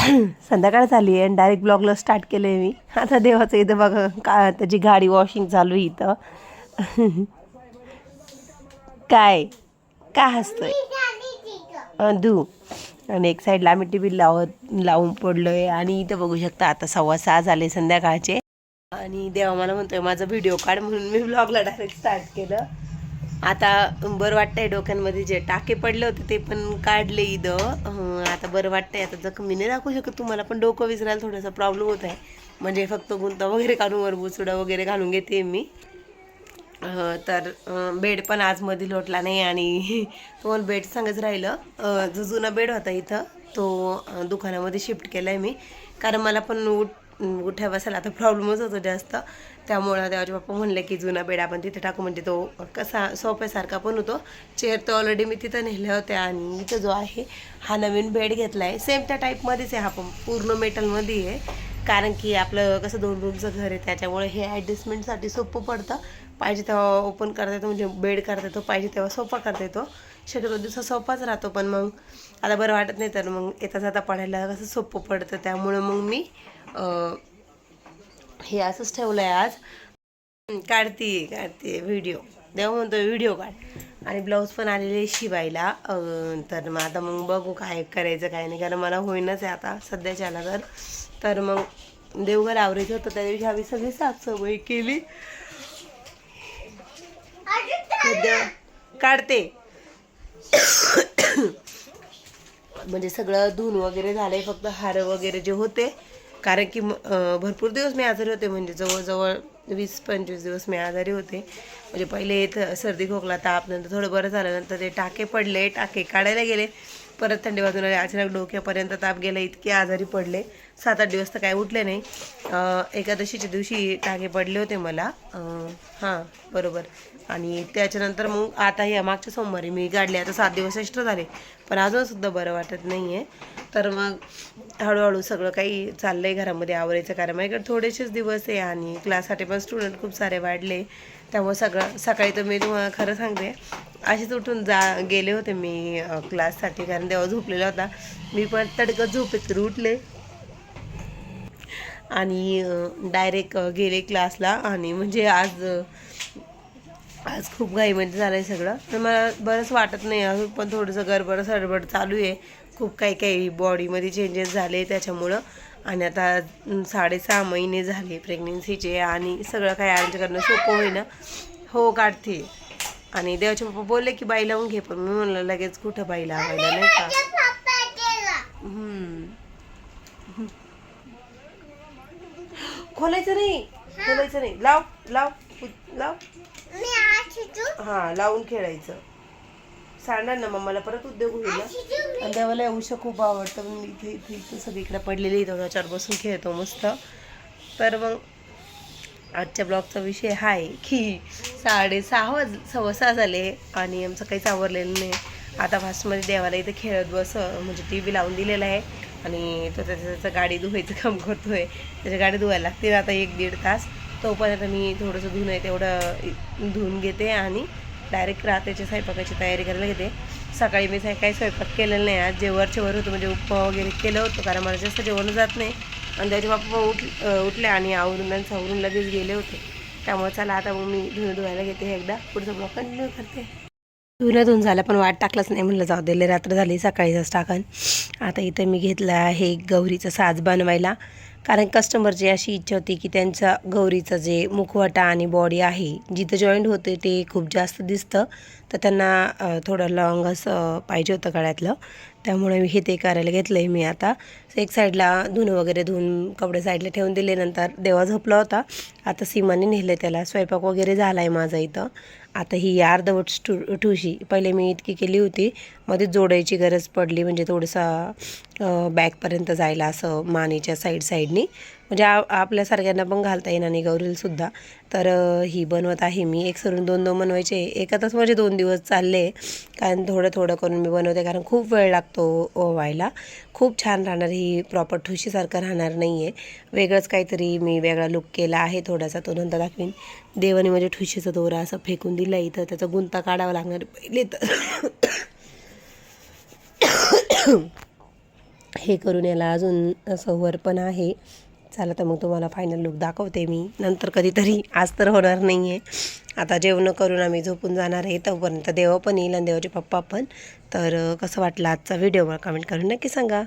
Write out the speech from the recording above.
संध्याकाळ झाली आहे आणि डायरेक्ट ब्लॉगला स्टार्ट केलं आहे मी. आता देवाचं इथं बघा का त्याची गाडी वॉशिंग चालू आहे इथं. काय? काय हसतोय? दू. धू आणि एक साईडला आम्ही टी व्ही लावत लावून पडलो आहे आणि इथं बघू शकता आता सव्वा सहा झाले संध्याकाळचे. आणि देवा मला म्हणतोय माझा व्हिडिओ काढ म्हणून मी ब्लॉगला डायरेक्ट स्टार्ट केलं. आता बरं वाटतंय डोक्यांमध्ये जे टाके पडले होते ते पण काढले इद आता बरं वाटतंय आता जखम मी नाही दाखवू शकत तुम्हाला पण डोकं विसरायला थोडासा प्रॉब्लेम होत आहे. म्हणजे फक्त गुंता वगैरे काढून वर बुचुडा वगैरे घालून घेते मी. तर बेड पण आजमध्ये लोटला नाही आणि तुम्हाला बेड सांगच राहिलं जो जुना बेड होता इथं तो दुकानामध्ये शिफ्ट केला आहे मी. कारण मला पण उठ गुठ्या बसायला आता प्रॉब्लेमच होतो जास्त. त्यामुळं देवाचे पप्पा म्हणले की जुना बेड आपण तिथे टाकू म्हणजे तो कसा सोप्यासारखा पण होतो. चेअर तर ऑलरेडी मी तिथं नेल्या होत्या आणि इथं जो आहे हा नवीन बेड घेतला आहे सेम त्या टाईपमध्येच आहे हा पण पूर्ण मेटलमध्ये आहे. कारण की आपलं कसं दोन रूमचं घर आहे त्याच्यामुळे हे ॲडजस्टमेंटसाठी सोपं पडतं. पाहिजे तेव्हा ओपन करता येतो म्हणजे बेड करता येतो पाहिजे तेव्हा सोपा करता येतो. शक्यतो दिवसा सोफाच राहतो पण मग आता बरं वाटत नाही तर मग येता जाता पडायला कसं सोपं पडतं त्यामुळं मग मी हे असंच ठेवलं आहे आज. काढते काढते व्हिडिओ. देव म्हणतो व्हिडिओ काढ. आणि ब्लाऊज पण आलेले शिवायला. तर मग आता मग बघू काय करायचं काय नाही कारण मला होईनच आहे आता सध्याच्याला तर. तर मग देवघर आवरायचं होतं त्या दिवशी आम्ही सगळी साफसफाई केली. काढते. म्हणजे सगळं धुवून वगैरे झालंय फक्त हार वगैरे जे होते. कारण की भरपूर दिवस मी आजारी होते म्हणजे जवळजवळ वीस पंचवीस दिवस मी आजारी होते. म्हणजे पहिले इथं सर्दी खोकला ताप नंतर थोडं बरं झालं नंतर ते टाके पडले टाके काढायला गेले. परत थंडी वाजून आले अचानक डोक्यापर्यंत ताप गेला इतके आजारी पडले. सात आठ दिवस तर काय उठले नाही. एकादशीच्या दिवशी टाके पडले होते मला. हां बरोबर. आणि त्याच्यानंतर मग आता या मागच्या सोमवारी मी काढले आता सात दिवस एक्स्ट्रा झाले पण अजूनसुद्धा बरं वाटत नाही आहे तर मग हळूहळू सगळं काही चाललं आहे घरामध्ये आवरायचं कारण. माझ्याकडे थोडेसेच दिवस आहे आणि क्लाससाठी पण स्टुडंट खूप सारे वाढले. त्यामुळे सगळं सकाळी तर मी तुम्हाला खरं सांगते असेच उठून जा गेले होते मी क्लाससाठी कारण तेव्हा झोपलेला होता. मी पण तडकत झोपेत उठले. आणि डायरेक्ट गेले क्लासला आणि म्हणजे आज आज खूप घाईमध्ये झालं आहे सगळं. तर मला बरंच वाटत नाही अजून पण थोडंसं गडबड सरबड चालू आहे. खूप काही काही बॉडीमध्ये चेंजेस झाले त्याच्यामुळं. आणि आता साडेसहा महिने झाले प्रेग्नेन्सीचे आणि सगळं काही अरेंज करणं सोपं होईना. हो काढते. आणि देवाचे पप्पा बोलले की बाई लावून घे. पण मी म्हणलं लगेच कुठं बाई लावायला नाही का? हम्म. खोलायचं नाही. खोलायचं नाही. लाव लाव लाव. हा लावून खेळायचं. सांगणार ना मग मला परत उद्योग होईल ना. आणि देवाला उषा खूप आवडतं. मग मी इथे इथे इथे सगळीकडे पडलेली इथं त्याच्यावर बसून खेळतो मस्त. तर मग आजच्या ब्लॉगचा विषय हा आहे की साडेसहा वाज सव्वा सहा झाले आणि आमचं काहीच आवरलेलं नाही. आता फास्टमध्ये देवाला इथे खेळत बस म्हणजे टी व्ही लावून दिलेला आहे. आणि तो त्याचं त्याचं गाडी धुवायचं काम करतोय. त्याची गाडी धुवायला लागते आता एक दीड तास. तोपर्यंत मी थोडंसं धुणं आहे तेवढं धुवून घेते आणि डायरेक्ट रात्रीच्या स्वयंपाकाची तयारी करायला घेते. सकाळी मी काही स्वयंपाक केलेला नाही आज. जेवरचे वर होतं म्हणजे उपमा वगैरे केलं होतं कारण मला जास्त जेवण जात नाही. आणि त्याचे बाप्पा उठ उठले आणि आवरून आणि सावरून लगेच गेले होते. त्यामुळे चला आता मग मी धुणं धुवायला घेते एकदा. पुढचं ब्लॉग कंटिन्यू करते. धुणं धुवून झालं पण वाट टाकलंच नाही म्हणलं जाऊ दे रात्र झाली सकाळीच टाकन. आता इथं मी घेतलं आहे गौरीचं साज बनवायला. कारण कस्टमरची अशी इच्छा होती की त्यांचा गौरीचं जे मुखवटा आणि बॉडी आहे जिथं जॉईंट होते ते खूप जास्त दिसतं. तर त्यांना थोडं लॉंग असं पाहिजे होतं गळ्यातलं. त्यामुळे मी हे ते करायला घेतलं आहे मी आता. एक साईडला धुणं वगैरे धुवून कपडे साईडला ठेवून दिले नंतर देवा झोपला होता. आता सीमाने नेलं त्याला. स्वयंपाक वगैरे झाला आहे माझा इथं. आता ही अर्धवट स्टू ठुशी. पहिले मी इतकी केली होती. मध्ये जोडायची गरज पडली म्हणजे थोडंसं बॅकपर्यंत जायला असं मानेच्या साईड साईडनी म्हणजे आ आपल्यासारख्यांना पण घालता येणार नाही गौरीलसुद्धा तर ही बनवत आहे मी. एक सरून दोन दोन बनवायचे. एकातच म्हणजे दोन दिवस चालले. कारण थोडं थोडं करून मी बनवते. कारण खूप वेळ लागतो व्हायला खूप छान राहणार ही प्रॉपर ठुशीसारखं राहणार नाही आहे वेगळंच काहीतरी मी वेगळा लुक केला आहे थोडासा. तो नंतर दाखवीन. देवाने म्हणजे ठुशीचा दोरा असं फेकून दिला इथं. त्याचा गुंता काढावा लागणार. पहिले तर. हे करून याला अजून असं वर पण आहे. चला तर मग तुम्हाला फायनल लुक दाखवते मी. नंतर कधीतरी आज तर होणार नाही आहे आता जेवणं करून आम्ही झोपून जाणार आहे. तोपर्यंत देव पण येईल आणि देवाचे पप्पा पण. तर कसं वाटलं आजचा व्हिडिओ मला कमेंट करून नक्की सांगा.